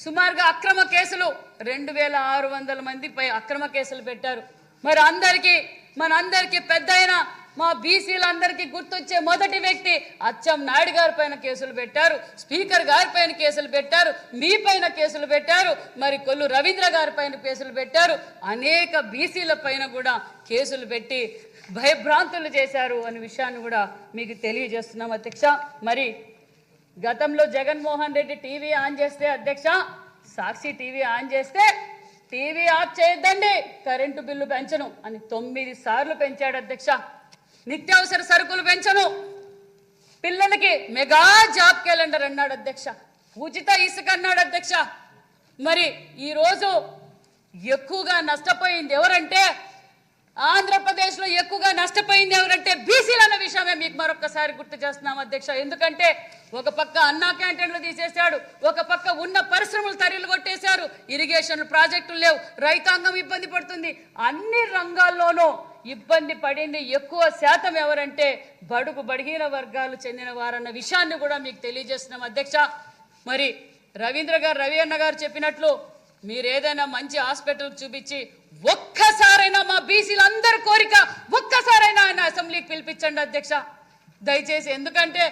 సుమారుగా అక్రమ కేసులు రెండు వేల ఆరు వందల మందిపై అక్రమ కేసులు పెట్టారు. మరి అందరికీ మనందరికీ పెద్ద అయిన మా బీసీలందరికీ గుర్తొచ్చే మొదటి వ్యక్తి అచ్చం నాయుడు గారి పైన కేసులు పెట్టారు స్పీకర్ గారి పైన కేసులు పెట్టారు మీ పైన కేసులు పెట్టారు మరి కొల్లు రవీంద్ర గారి పైన కేసులు పెట్టారు. అనేక బీసీల పైన కూడా కేసులు పెట్టి భయభ్రాంతులు చేశారు అనే విషయాన్ని కూడా మీకు తెలియజేస్తున్నాం అధ్యక్ష. మరి గతంలో జగన్మోహన్ రెడ్డి టీవీ ఆన్ చేస్తే అధ్యక్ష సాక్షి టీవీ ఆన్ చేస్తే టీవీ ఆఫ్ చేయొద్దండి. కరెంటు బిల్లు పెంచను అని తొమ్మిది సార్లు పెంచాడు అధ్యక్ష. నిత్యావసర సరుకులు పెంచను. పిల్లలకి మెగా జాబ్ క్యాలెండర్ అన్నాడు అధ్యక్ష. ఉచిత ఇసుక అన్నాడు అధ్యక్ష. మరి ఈరోజు ఎక్కువగా నష్టపోయింది ఎవరంటే ఆంధ్రప్రదేశ్ లో ఎక్కువగా నష్టపోయింది ఎవరంటే బీసీలు అన్న విషయమే మీకు మరొకసారి గుర్తు చేస్తున్నాం అధ్యక్ష. ఎందుకంటే ఒక పక్క అన్నా క్యాంటీన్లు తీసేశాడు ఒక పక్క ఉన్న పరిశ్రమలు తరిలు కొట్టేశారు ఇరిగేషన్ ప్రాజెక్టులు లేవు రైతాంగం ఇబ్బంది పడుతుంది. అన్ని రంగాల్లోనూ ఇబ్బంది పడింది ఎక్కువ శాతం ఎవరంటే బడుగు బడిహీన వర్గాలు చెందిన వారన్న విషయాన్ని కూడా మీకు తెలియజేస్తున్నాం అధ్యక్ష. మరి రవీంద్ర గారు రవి అన్న గారు చెప్పినట్లు మీరు ఏదైనా మంచి హాస్పిటల్ చూపించి ఒక్కసారైనా మా బీసీలందరూ కోరిక అధ్యక్ష దయచేసి ఎందుకంటే